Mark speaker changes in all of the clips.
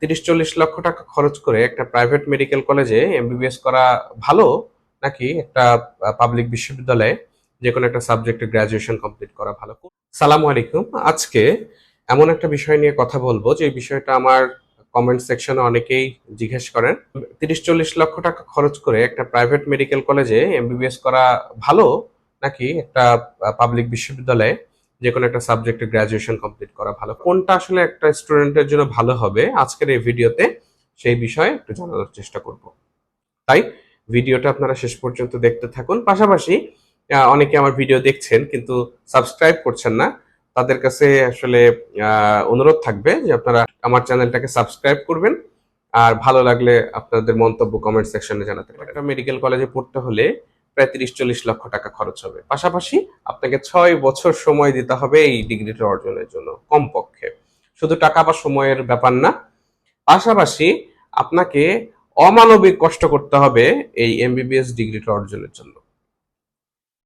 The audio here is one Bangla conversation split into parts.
Speaker 1: তিরিশ, চল্লিশ লক্ষ টাকা খরচ করে একটা প্রাইভেট মেডিকেল কলেজে এমবিবিএস করা ভালো নাকি একটা পাবলিক বিশ্ববিদ্যালয়ে যে কোনো একটা সাবজেক্টে গ্রাজুয়েশন কমপ্লিট করা ভালো? সালাম আলাইকুম। আজকে এমন একটা বিষয় নিয়ে কথা বলব যে বিষয়টা আমার কমেন্ট সেকশনে অনেকেই জিজ্ঞেস করেন। তিরিশ, চল্লিশ লক্ষ টাকা খরচ করে একটা প্রাইভেট মেডিকেল কলেজে এমবিবিএস করা ভালো নাকি একটা পাবলিক বিশ্ববিদ্যালয়ে যে কোনো একটা সাবজেক্টে গ্রাজুয়েশন কমপ্লিট করা ভালো। কোনটা আসলে একটা স্টুডেন্টের জন্য ভালো হবে আজকের এই ভিডিওতে সেই বিষয়ে একটু জানানোর চেষ্টা করব। তাই ভিডিওটা আপনারা শেষ পর্যন্ত দেখতে থাকুন। পাশাপাশি অনেকে আমার ভিডিও দেখছেন কিন্তু সাবস্ক্রাইব করছেন না। তাদের কাছে আসলে অনুরোধ থাকবে যে আপনারা আমার চ্যানেলটাকে সাবস্ক্রাইব করবেন। আর ভালো লাগলে আপনাদের মন্তব্য কমেন্ট সেকশনে জানাতে পারেন। একটা মেডিকেল কলেজে পড়তে হলে প্রায় তিরিশ চল্লিশ লক্ষ টাকা খরচ হবে। পাশাপাশি আপনাকে ছয় বছর সময় দিতে হবে এই ডিগ্রিটা অর্জনের জন্য, কমপক্ষে। শুধু টাকা বা সময়ের ব্যাপার না, পাশাপাশি আপনাকে অমানবিক কষ্ট করতে হবে এই এমবিবিএস ডিগ্রিটা অর্জনের জন্য।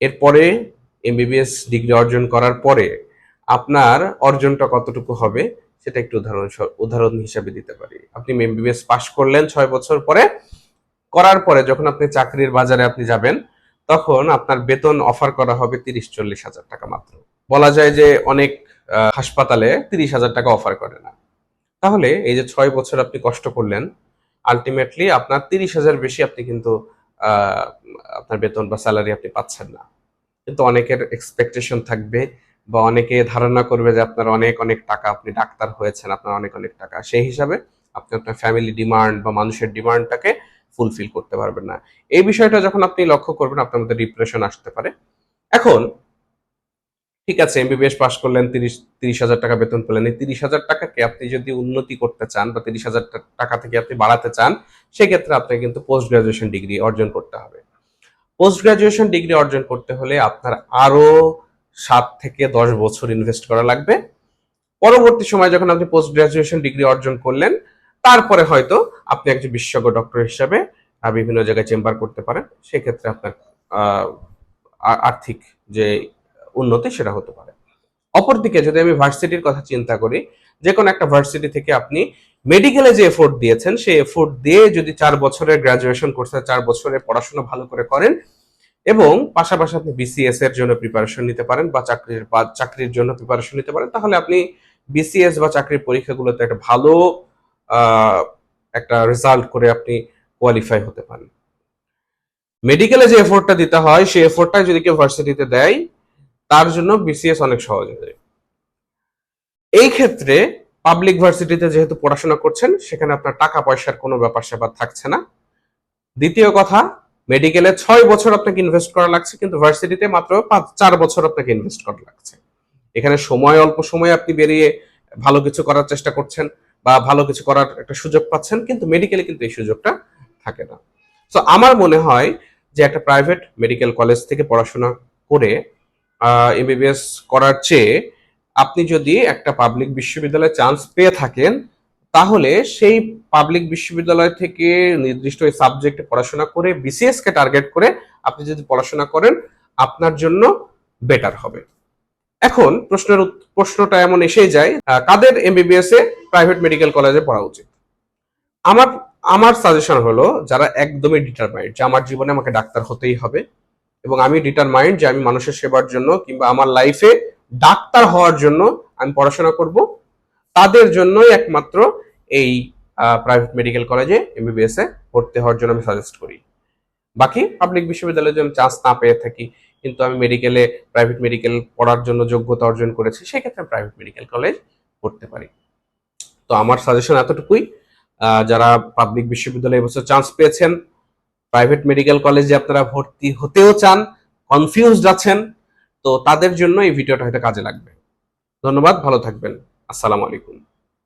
Speaker 1: এরপরে এমবিবিএস ডিগ্রি অর্জন করার পরে আপনার অর্জনটা কতটুকু হবে, সেটা একটু উদাহরণ উদাহরণ হিসাবে দিতে পারি। আপনি এমবিবিএস পাশ করলেন ছয় বছর পরে, করার পরে যখন আপনি চাকরির বাজারে আপনি যাবেন তখন আপনার বেতন অফার করা হবে তিরিশ চল্লিশ হাজার টাকা মাত্র। বলা যায় যে অনেক হাসপাতালে তিরিশ হাজার টাকা অফার করে না। তাহলে এই যে ছয় বছর আপনি কষ্ট করলেন আলটিমেটলি আপনার তিরিশ হাজার বেশি আপনি কিন্তু আপনার বেতন বা স্যালারি আপনি পাচ্ছেন না। কিন্তু অনেকের এক্সপেকটেশন থাকবে বা অনেকে ধারণা করবে যে আপনার অনেক অনেক টাকা আপনি ডাক্তার হয়েছেন, আপনার অনেক অনেক টাকা। সেই হিসাবে আপনি আপনার ফ্যামিলি ডিমান্ড বা মানুষের ডিমান্ডটাকে ফুলফিল করতে পারবেন না। এই বিষয়টা যখন আপনি লক্ষ্য করবেন, আপনার মধ্যে ডিপ্রেশন আসতে পারে। এখন, ঠিক আছে এমবিবিএস পাস করলেন, তিরিশ তিরিশ হাজার টাকা বেতন পেলেন। এই তিরিশ হাজার টাকাকে আপনি যদি উন্নতি করতে চান বা তিরিশ হাজার টাকা থেকে আপনি বাড়াতে চান, সেক্ষেত্রে আপনাকে কিন্তু পোস্ট গ্রাজুয়েশন ডিগ্রি অর্জন করতে হবে। পোস্ট গ্রাজুয়েশন ডিগ্রি অর্জন করতে হলে আপনার আরও সাত থেকে দশ বছর ইনভেস্ট করা লাগবে। পরবর্তী সময় যখন আপনি পোস্ট গ্রাজুয়েশন ডিগ্রি অর্জন করলেন তারপরে হয়তো আপনি একজন বিশেষজ্ঞ ডক্টর হিসাবে বিভিন্ন জায়গায় চেম্বার করতে পারেন। সেক্ষেত্রে আপনার আর্থিক যে উন্নতি সেটা হতে পারে। অপরদিকে যদি আমি ভার্সিটির কথা চিন্তা করি যে কোনো একটা ভার্সিটি থেকে আপনি মেডিকেলে যে এফোর্ট দিয়েছেন, সেই এফোর্ট দিয়ে যদি চার বছরের গ্রাজুয়েশন কোর্সে চার বছরের পড়াশোনা ভালো করে করেন এবং পাশাপাশি আপনি বিসিএস এর জন্য প্রিপারেশন নিতে পারেন বা চাকরির বা চাকরির জন্য প্রিপারেশন নিতে পারেন, তাহলে আপনি বিসিএস বা চাকরির পরীক্ষাগুলোতে একটা ভালো একটা রেজাল্ট করে আপনি কোয়ালিফাই হতে পারেন। মেডিকেলে যে এফোর্টটা দিতে হয়, সেই এফোর্টটা যদি কেউ ভার্সিটিতে দেয়, তার জন্য বিসিএস অনেক সহজ হয়ে যায়। এই ক্ষেত্রে পাবলিক ভার্সিটিতে যেহেতু পড়াশোনা করছেন, সেখানে আপনার টাকা পয়সার কোনো ব্যাপার স্যাপার থাকছে না। দ্বিতীয় কথা মেডিকেলে ছয় বছর আপনাকে ইনভেস্ট করা লাগছে, কিন্তু ভার্সিটিতে মাত্র পাঁচ, চার বছর আপনাকে ইনভেস্ট করা লাগছে। এখানে সময়, অল্প সময়ে আপনি বেরিয়ে ভালো কিছু করার চেষ্টা করছেন। বা ভালো কিছু করার একটা সুযোগ পাচ্ছেন, কিন্তু মেডিকেলে কিন্তু এই সুযোগটা থাকে না। তো আমার মনে হয় যে একটা প্রাইভেট মেডিকেল কলেজ থেকে পড়াশোনা করে এমবিবিএস করার চেয়ে আপনি যদি একটা পাবলিক বিশ্ববিদ্যালয়ে চান্স পেয়ে থাকেন, তাহলে সেই পাবলিক বিশ্ববিদ্যালয় থেকে নির্দিষ্ট ওই সাবজেক্টে পড়াশোনা করে বিসিএস কে টার্গেট করে আপনি যদি পড়াশোনা করেন, আপনার জন্য বেটার হবে। এখন প্রশ্নের প্রশ্নটা এমন এসে যায় কাদের এমবিবিএস এ প্রাইভেট মেডিকেল কলেজে পড়া উচিত? আমার আমার সাজেশন হলো যারা একদমই ডিটারমাইন্ড যে আমার জীবনে আমাকে ডাক্তার হতেই হবে এবং আমি ডিটারমাইন্ড যে আমি মানুষের সেবার জন্য কিংবা আমার লাইফে ডাক্তার হওয়ার জন্য আমি পড়াশোনা করব, তাদের জন্যই একমাত্র এই প্রাইভেট মেডিকেল কলেজে এমবিবিএস এ ভর্তি হওয়ার জন্য আমি সাজেস্ট করি। বাকি পাবলিক বিশ্ববিদ্যালয়ে যদি চান্স না পেয়ে থাকি কিন্তু আমি মেডিকেলে প্রাইভেট মেডিকেল পড়ার জন্য যোগ্যতা অর্জন করেছি, সেক্ষেত্রে আমি প্রাইভেট মেডিকেল কলেজ পড়তে পারি। তো আমার সাজেশন এতটুকুই যারা পাবলিক বিশ্ববিদ্যালয়ে এবছর চান্স পেয়েছেন প্রাইভেট মেডিকেল কলেজে আপনারা ভর্তি হতেও চান কনফিউজড আছেন, তো তাদের জন্য এই ভিডিওটা হয়তো কাজে লাগবে। ধন্যবাদ, ভালো থাকবেন। আসসালামু আলাইকুম।